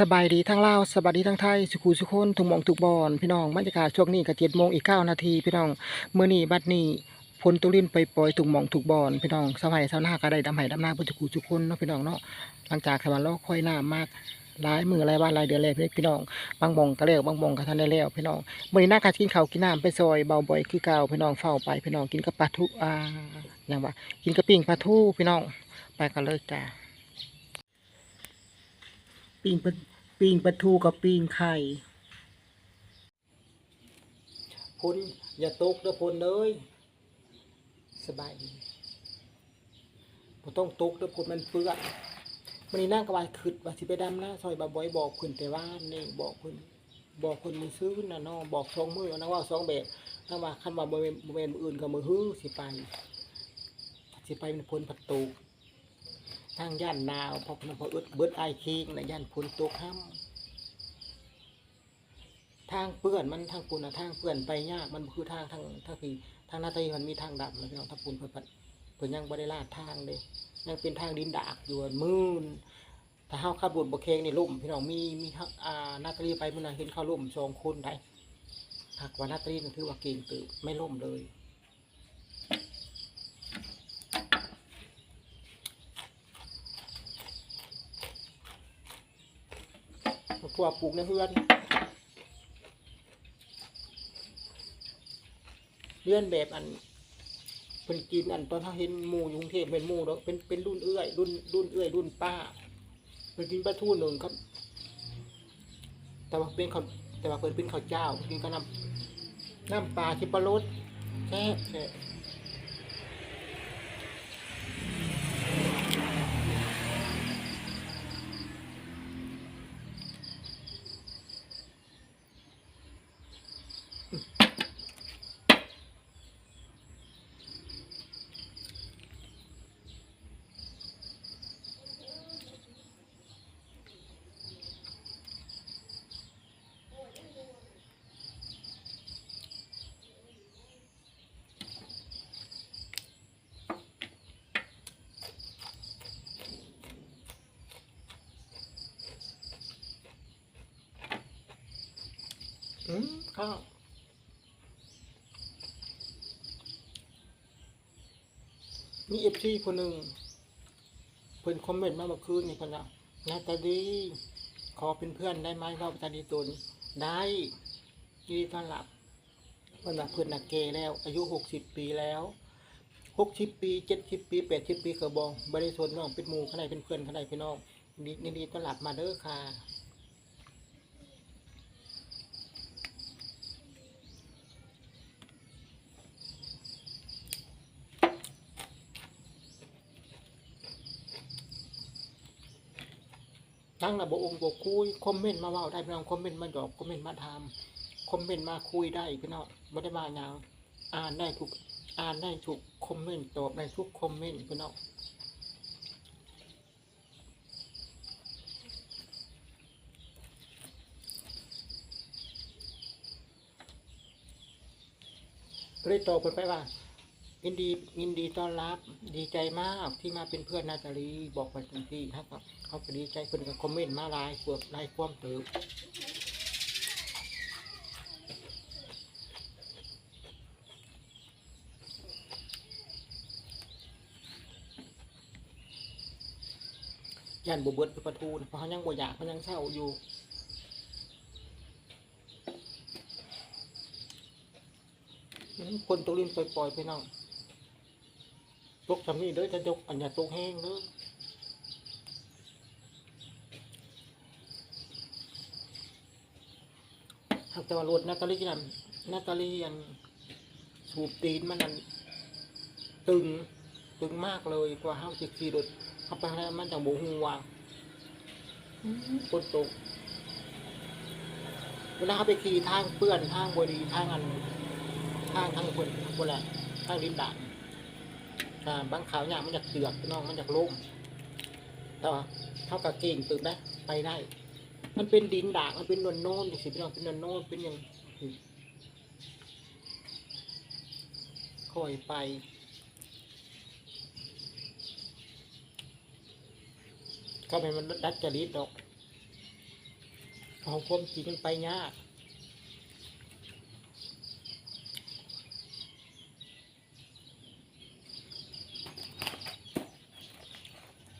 สบายดีทั้งลาวสบายดีทั้งไทยสุขุสุคนทุกหมองทุกบอนพี่น้องบรรยากาศช่วงนี้ก็เจ็ดโมงอีกเก้านาทีพี่น้องเมื่อนี้บัดนี้ฝนตุลินไปปล่อยๆทุกมองทุกบอนพี่น้องสบายสาวหน้าก็ได้ดำไห้ดำหน้าพื่อสุขุสุคนเนาะพี่น้องเนาะหลังจากสวรรค์รอค่อยหน้ามากหลายมือหลายวันหลายเดือนแล้วพี่น้องบางมองก็แล้วบางมองก็ทันได้แล้วพี่น้องเมื่อนี้หน้าการกินข้าวกินน้ำไปซอยเบาบ่อยคือเก่าพี่น้องเฝ้าไปพี่น้องกินกับปลาทูอ่าอย่างว่ากินกับปิ้งปลาทูพี่น้องไปกันเลยจ้าปิ้ง ปีงปลาทูกับปีงไข่พลอย่าตกเด้อพลเลยสบายดีบ่ต้องตกเด้อพลมันเปื้อนมันนี่นั่งกระบายขึ้นว่าสิไปดำนะซอยบาบอยบอกเพิ่นแต่ว่านี่บอกเพิ่นบอกเพิ่นมือซื้อนะเนาะบอกสองมือนะว่าสองแบบถ้าว่าคันว่าบ่แม่นบ่แม่นมืออื่นก็มือฮื้อสิไปสิไปเป็นพลผัดตก ทางย่านนาวพอพนพออึดเบิดไอคิงในะย่านพุนตกห้ำทางเปื้อนมันทางปุนอะทางเปื้อนไปยากมันคือทางทางทางที่ทางนาตามันมีทางดำนะพี่น้องทางปุนเพิ่นเพิ่นยังบ่ได้ลาดทางเลยยังเป็นทางดินดากอยู่มืนถ้าเฮาขับรถบ่เคงนี่ล่มพี่น้องมีมีทางอ่านาตาลีไปมื้อนั้นเห็นเขาล่มสองคนได้หากว่านาตาลีนั่นถือว่าเก่งตือไม่ล่มเลย พวปลูกในเฮือนเลื่อนแบบอันเป็นกินอันตอนเขาเห็นหมูยกรุงเทพเป็นหมูแล้วเป็นเป็นรุ่นเอื้อยรุ่นรุ่นเอื้อยรุ่นป้าเป็นกินปลาทูหนึ่งครับ แต่ว่าเป็นข้าวแต่ว่าเพิ่นเป็นข้าวเจ้ากินกับน้ำน้ำปลาที่ปลารสแซ่บ ข้าวมีเอฟซีคนหนึ่งเพิ่นคอมเมนต์มาเมื่อคืนนี่เพิ่นว่าหน้าตาดีขอเป็นเพื่อนได้ไหมว่าตาดีตนได้ยินดีต้อนรับเพิ่นว่าเพิ่อนน่ะแก่แล้ว อายุหกสิบปีแล้วหกสิบปีเจ็ดสิบปีแปดสิบปีก็บอกบริสุทธิ์น้องเป็นหมูขนาดเป็นเพื่อนขนาดพี่น้องยินดียินดีต้อนรับมาเด้อค่ะ งระบบองค์บกคุยคอมเมนต์มาว่าได้พี่น้องคอมเมนต์มาหยอกคอมเมนต์มาทำคอมเมนต์มาคุยได้พี่น้องไม่ได้มาอย่างอ่านได้ทุกอ่านได้ทุกคอมเมนต์ตอบได้ทุกคอมเมนต์พี่น้องก็เลยตอบไปว่า ยินดียินดีต้อนรับดีใจมากที่มาเป็นเพื่อนนาตาลีบอกไปทันทีครับเขาก็ดีใจเพิ่นก็คอมเมนต์มาหลายกวดหลายความเติบย่านบวเบิดประทูนเพราะเขายังบ่อยากเขายังเศร้าอยู่คนตัวลิ้นปล่อยๆไปน้อง ตกทำนี่เด้อจะยกอันอย่าตกแห้งเด้อหากแต่ว่ารถนาตาลีนั่นนาตาลีอันสูบตีนมันนั่นตึงตึงมากเลยกว่าห้าสิบขี่รถเข้าไปแล้วมันจะโบหูวางคนตกเวลาเขาไปขี่ทางเปื้อนทางบดีทางอันทางทางคนคนละทางดินด่าน อ่าบางขาวเนี่ยมันจะเสือกน้องมันจะล่มต่ว่าเท่ากับเก่งตื่นได้ไปได้ มันเป็นดินด่างมันเป็นนวลโน่นสิพี่น้องเป็นนวลโน่นเป็นอย่างค่อยไปก็ไม่มันดัดจริตดอกเอาความจริงไปยาก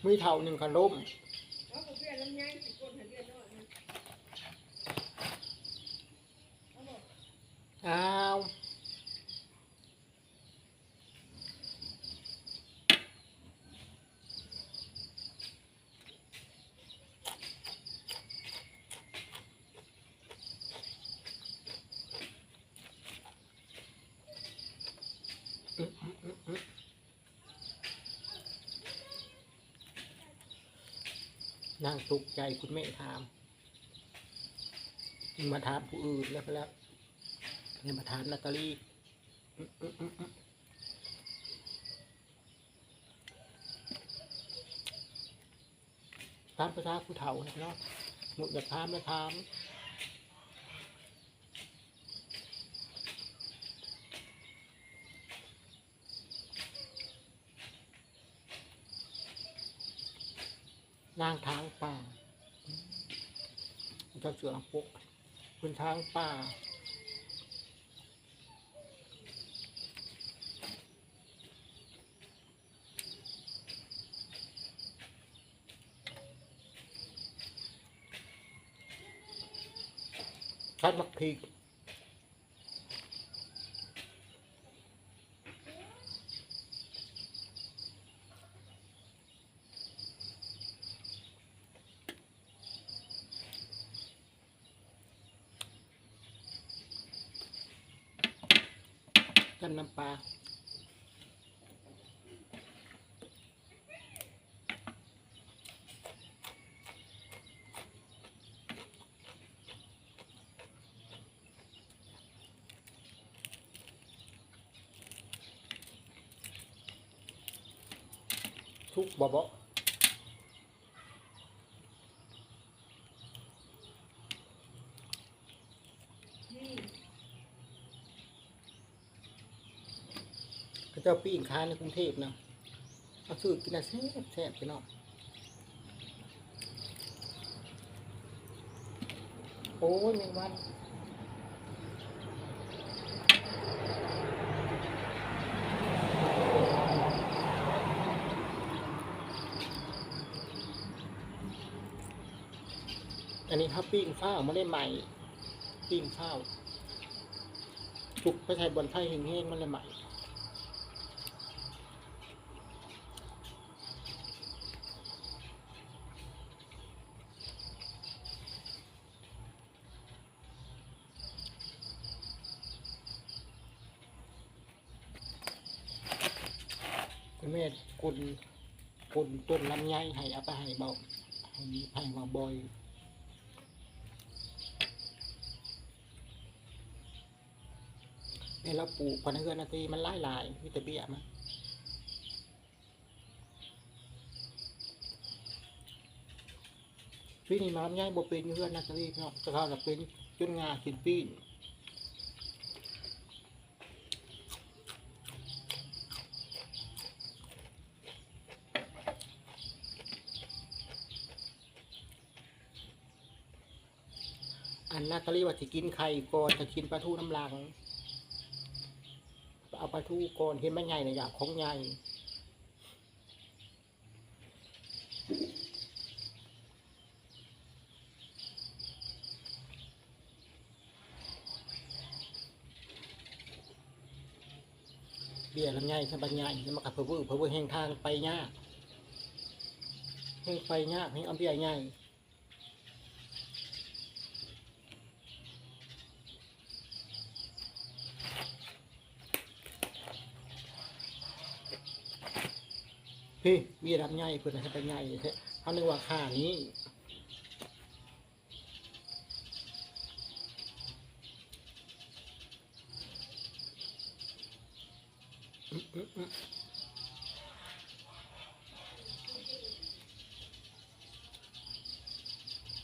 มีเท่าหนึ่งก็ล้มอ้าว นั่งตกใจคุณแม่ถามมาถามผู้อื่นแล้วก็แล้วเนี่ยมาถามนาตาลีอื้ออื้ออื้ออื้อตามภาษาผู้เฒ่าเนาะหมดอยาถามแล้วถาม นางทางป่าเจ้าเสือปกคุณทางป่าคัดมักพ ริกจำน้ำปลาทุกบ่บ่พระ เจ้าปีนค้าในกรุงเทพนะเอาซื้อกินนะแซ่บแซ่บพี่น้องโอ้ยแมงวันอันนี้ครับปิ้งข้าวไม่ได้ใหม่ปิ้งข้าวจุกไปใส่บนไฟแห้งๆมันเลยใหม่ คุณแม่กุนกุนต้นลำไยให้เอาไปให้เบาให้ให้มาบ่อยเนี่ยเราปลูกพันธุ์เฮือนนาทีมันหลายหลายมีแต่เบี้ยมันปีนี้มาลำไยบ่เป็นเฮือนนาทีเนาะจะเข้าจะเป็นจนงาสินปีนันนาตาลีว่าสิกินไข่ก่อนจะกินปลาทูน้ำลัง เอาปลาทูก่อนเห็นมันใหญ่นะอยากของใหญ่เบี้ยลำไยใช่บันใหญ่จะมากับเพอเวอร์เพอเวอร์แห่งทางไปยากแห่งไปยากแห่งเอาเบี้ยใหญ่ พี่เบี้ยลำไยเพื่อนให้ไปใหญ่แท้เขานึกว่าค่านี้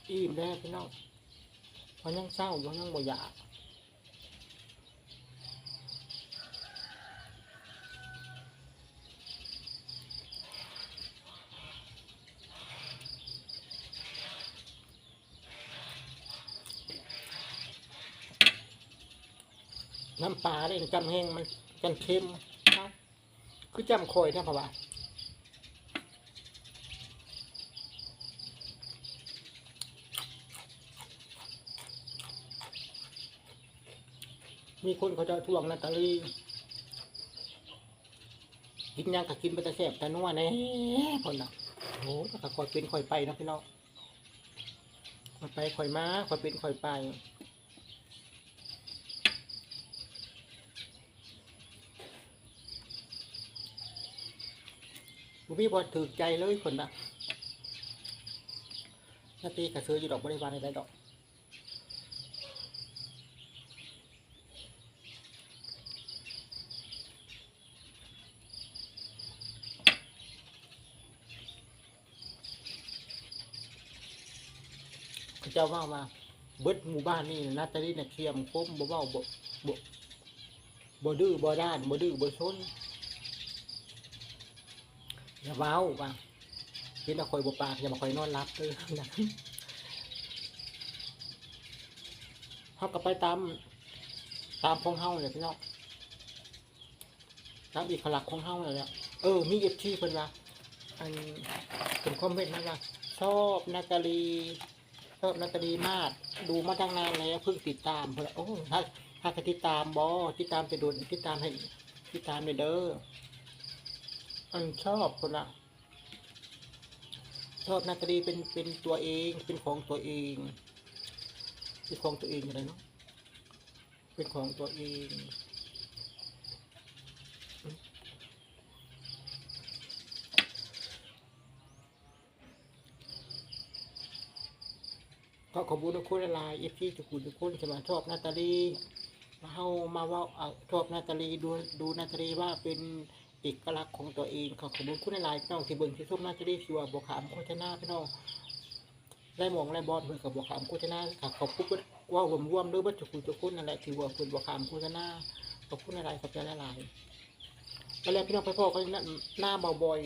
อิ่มแล้วพี่น้องเพรายังเศร้าอยู่ยังบ่อยาก เลยจำแห้งมันจันเค็มเอ้าคือจำคอยนะพ่อว่ามีคนเขาจะทวงนาตาลีกินหยังก็กินไปแต่แสบแต่นัวแน่คนน่ะโอ้ยก็คอยเป็นคอยไปนะพี่น้องคอยไปคอยมาคอยเป็นคอยไป บุพี่บอถือใจเลยคนนะนาตีกระเสืออยู่ดอกบริวารในใดดอกเขาเจ้าว่ามาเบิดหมู่บ้านนี่นาตาลีเนี่ยเคียมคมบ่เว้าบ่บ่บ่ดื้อบ่ด้านบ่ดื้อบ่ชน อย่าเว้าว่าเห็นว่าคอยบ่ปากอย่ามาคอยนอนรับเลยนะเฮาก็ไปตาม ตามของเฮาเนี่ยพี่น้องตามอีกขลักของเฮาเนี่ยแหละเออ มีเอฟทีเพิ่นว่าอันเป็นคอมเมนต์มาว่าชอบนาตาลีชอบนาตาลีมากดูมาตั้งนานแล้วเพิ่งติดตามเพื่อโอ้ถ้าถ้าก็ติดตามบอติดตามจะโดนติดตามให้ติดตามเลยเด้อ อันชอบคนละชอบนาตาลีเป็นเป็นตัวเองเป็นของตัวเองเป็นของตัวเองอะไรเนาะเป็นของตัวเองก็ขอบคุณทุกคนหลายเอฟซีทุกคนทุกคนจะมาชอบนาตาลีมาเฮามาว่าชอบนาตาลีดูดูนาตาลีว่าเป็น เอกลักษณ์ของตัวเองขอขอบคุณคุณหลายพี่น้องที่เบิ่งที่ส้มน่าตาลีสิว่าบ่ขามโคชนาพี่น้องได้มองได้บอลเพื่อนกับบวกขามโคชนาค่ะขอบคุณว่ารวมรวมด้วยวัตถุคุณจุคุณนั่นแหละที่ว่าคุณบวกขามโคชนาขอบคุณอะไรขอบใจหลายๆแล้วพี่น้องไปพ่อก็หน้าเบาบ่อย